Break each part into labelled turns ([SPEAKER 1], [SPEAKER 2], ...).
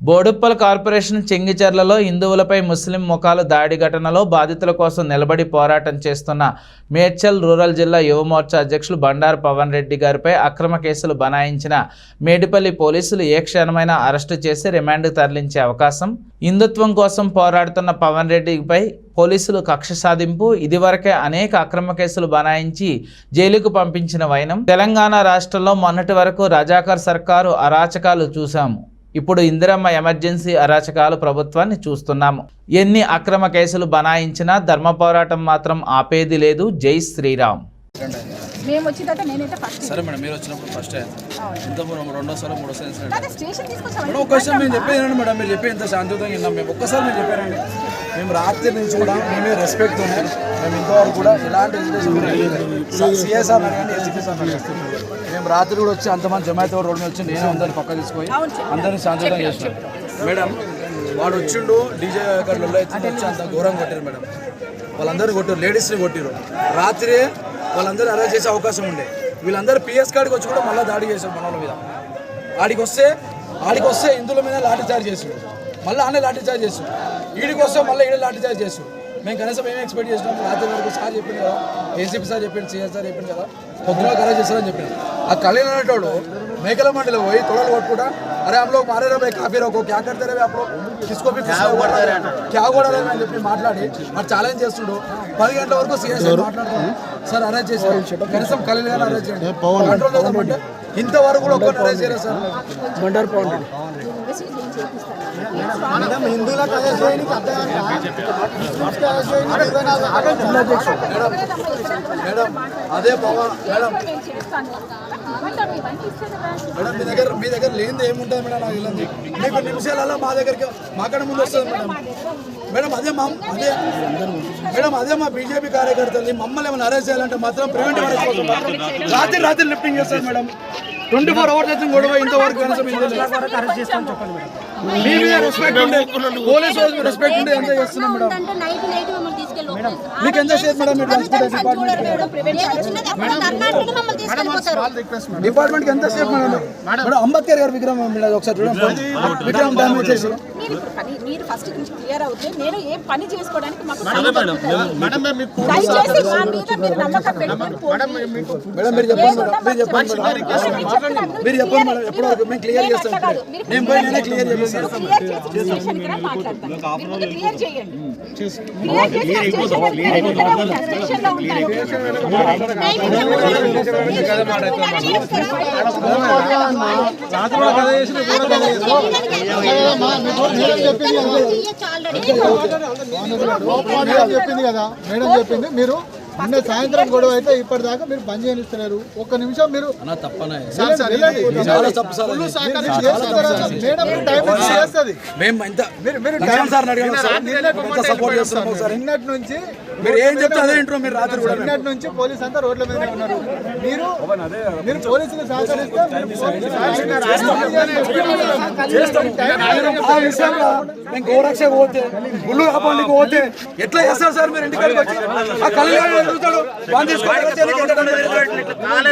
[SPEAKER 1] Boduppal corporation చెంగిచెర్లలో హిందువులపై ముస్లిం ముఖాలు దాడి ఘటనలో బాధితుల కోసం నిలబడి పోరాటం చేస్తున్న మేడ్చల్ రూరల్ జిల్లా యువమోర్చా అధ్యక్షులు బండారు పవన్ రెడ్డి గారిపై అక్రమ కేసులు బనాయించిన మేడిపల్లి పోలీసులు ఏ క్షణమైనా అరెస్టు చేసి రిమాండ్కు తరలించే అవకాశం. హిందుత్వం కోసం పోరాడుతున్న పవన్ రెడ్డిపై పోలీసులు కక్ష సాధింపు ఇదివరకే అనేక అక్రమ కేసులు బనాయించి జైలుకు పంపించిన వైనం. తెలంగాణ రాష్ట్రంలో మొన్నటి వరకు రజాకర్ సర్కారు అరాచకాలు చూశాము. ఇప్పుడు ఇందిరమ్మ ఎమర్జెన్సీ అరాచకాలు ప్రభుత్వాన్ని చూస్తున్నాము. ఎన్ని అక్రమ కేసులు బనాయించినా ధర్మ పోరాటం మాత్రం ఆపేది లేదు. జై శ్రీరామ్.
[SPEAKER 2] మేము వచ్చిన తర్వాత నేనైతే ఫస్ట్
[SPEAKER 3] సరే మేడం మీరు వచ్చినప్పుడు ఫస్ట్ టైం ఇంత మనం రెండోసారి మూడోసారి
[SPEAKER 2] స్టేషన్
[SPEAKER 3] మేడం ఒక్కసారి మేము చెప్పేది మేడం మీరు చెప్పే ఇంత శాంతియుతంగా విన్నాం. మేము ఒక్కసారి మేము చెప్పారండి మేము రాత్రి నుంచి కూడా మేమే రెస్పెక్ట్ ఉన్నాయి మేము ఇంతవరకు కూడా ఎలాంటి సిఎస్ఆర్ అడగండి ఎస్పీ సార్ అడగండి మేము రాత్రి కూడా వచ్చి అంతమంది జమాయితో రోడ్ మీద వచ్చి నేను అందరిని పక్క తీసుకొని అందరిని శాంతియుతంగా చేస్తాను మేడం వాడు వచ్చిండు డీజే అయితే వచ్చి అంత ఘోరంగా కొట్టారు మేడం. వాళ్ళందరూ కొట్టారు లేడీస్ని కొట్టారు. రాత్రి వాళ్ళందరూ అరెస్ట్ చేసే అవకాశం ఉండే. వీళ్ళందరూ పిఎస్ కాడికి వచ్చి కూడా మళ్ళీ దాడి చేశారు మన మీద. ఆడికి వస్తే ఆడికి వస్తే ఇందుల మీద లాఠీ చార్జ్ చేసాడు. మళ్ళీ ఆనే లాఠీ చార్జ్ చేసాడు. ఈడికి వస్తే మళ్ళీ ఈడే లాఠీ చార్జ్ చేసాడు. మేము కనీసం ఏం ఎక్స్పెక్ట్ చేసినాం? రాత్రి వరకు సార్ చెప్పింది కదా ఏసీపీ సార్ చెప్పింది సిఎస్ సార్ చెప్పింది కదా పొద్దున కరెక్ట్ చేస్తారని చెప్పింది ఆ కళ్యాణ్ అనేటోడు మేకల మండలి పోయి తొడలు కొట్టుకుంటా అరే हम लोग मारे रहे काफी रखो क्या करते रहे आप लोग किसको भी क्या కూడా అని చెప్పి మాట్లాడి మరి ఛాలెంజ్ చేస్తుండు పది గంటల వరకు సీఎస్ మాట్లాడుతున్నాడు సార్ అరెస్ట్ చేశారు కనీసం కళ్యాణ్ గారు అరెస్ట్ చేయండి కంట్రోల్ చేద్దామంటే ఇంతవరకు కూడా ఒక్కరిని అరెస్ట్ చేయలేదు సార్ బండారు పవన్
[SPEAKER 2] మెసేజ్ ఏం చేపిస్తాను
[SPEAKER 3] మేడం అదే పవన్ మేడం మేడం. మీ దగ్గర మీ దగ్గర లేనిది ఏముంటుంది మేడం? నాకు తెలియదు మీకు నిమిషాలలో మా దగ్గరికి మాకడ ముందు వస్తుంది మేడం. మేడం అదే మా అదే మేడం అదే మా బీజేపీ కార్యకర్తలు మమ్మల్ని ఏమైనా అరెస్ట్ చేయాలంటే మాత్రం మాత్రం రాత్రి రాత్రి లిఫ్టింగ్ చేస్తారు మేడం. ట్వంటీ ఫోర్ అవర్స్ అయితే గొడవ ఇంతవరకు కనీసం మీ మీద రెస్పెక్ట్ ఉండే పోలీస్ వాళ్ళకి రెస్పెక్ట్ ఉండే ఎంత చేస్తున్నాం మేడం
[SPEAKER 4] అంటే నైట్ నైట్ మమ్మల్ని తీసుకెళ్ళి
[SPEAKER 3] మీకు ఎంత సేపు మేడం మీరు ట్రాన్స్పోర్టేషన్ డిపార్ట్మెంట్ డిపార్ట్మెంట్కి ఎంత సేపు మేడం మేడం అంబేద్కర్ గారి విగ్రహం ఒకసారి చూడండి. విగ్రహం డ్యామేజ్ చేసి.
[SPEAKER 2] మీరు ఇప్పుడు పని మీరు ఫస్ట్ నుంచి క్లియర్ అవుతే నేను ఏ పని చేసుకోవడానికి మాకు టైం దొరుకుతుంది. దయచేసి మా మీద మీరు నమ్మకం పెట్టుకొని పోండి.
[SPEAKER 3] మేడం మీరు చెప్పండి మేడం మీరు చెప్పండి మేడం మీరు చెప్పండి. మేడం ఎప్పటి వరకు మేము క్లియర్ చేస్తాం. ఇప్పుడే. నేను పోయి నేనే క్లియర్ చేస్తాను
[SPEAKER 2] క్లియర్ చేసి స్టేషన్కి రా మాట్లాడతాను. మీరు ముందు క్లియర్ చేయండి. క్లియర్ చేసి ఆ స్టేషన్లో ఉంటారు. ఇక్కడే ఉంటారు. స్టేషన్లో
[SPEAKER 5] చెప్పింది కదా మేడం చెప్పింది మీరు నిన్న సాయంత్రం గొడవ అయితే ఇప్పటిదాకా మీరు బంద్ చేయనిస్తున్నారు ఒక్క నిమిషం మీరు నిన్నటి నుంచి
[SPEAKER 3] మీరు ఏం చెప్తే అదే ఇంటారు మీరు రాత్రి కూడా
[SPEAKER 5] నిన్నటి నుంచి పోలీస్ అంతా రోడ్ల మీద ఉన్నారు. మీరు మీరు పోలీసులు సహకరిస్తే
[SPEAKER 3] ఆ విషయంలో మేము గోరక్ష పోతే గుళ్ళు కాపాడికి పోతే ఎట్లా చేస్తారు సార్ మీరు ఇంటికాడికి వచ్చి? ఆ కళ్యాణ్ ఎదుగుతాడు వాళ్ళు తీసుకొని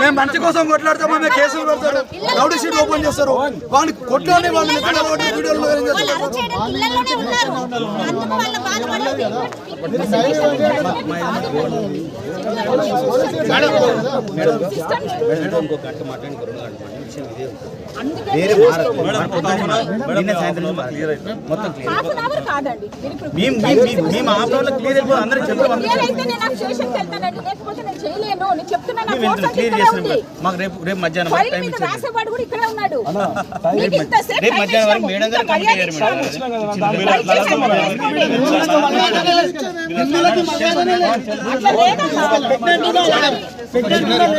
[SPEAKER 3] మేము. మంచి కోసం కొట్లాడతామా మేము కేసులు పెడతారు రౌడీ షీట్ ఓపెన్ చేస్తారు. వాడిని కొట్లాడి వాళ్ళు వీడియోలో ఏం చేస్తారు?
[SPEAKER 6] నిన్న సాయంత్రం మొత్తం
[SPEAKER 2] ఇప్పుడు
[SPEAKER 6] మేము మేము మేము ఆ ప్రాబ్లం క్లియర్ అయిపోయి అందరూ మేము చేస్తున్నాం మాకు రేపు రేపు మధ్యాహ్నం టైం ఇచ్చారు రేపు మధ్యాహ్నం వరకు. మేడం గారు అయ్యారు. మేడం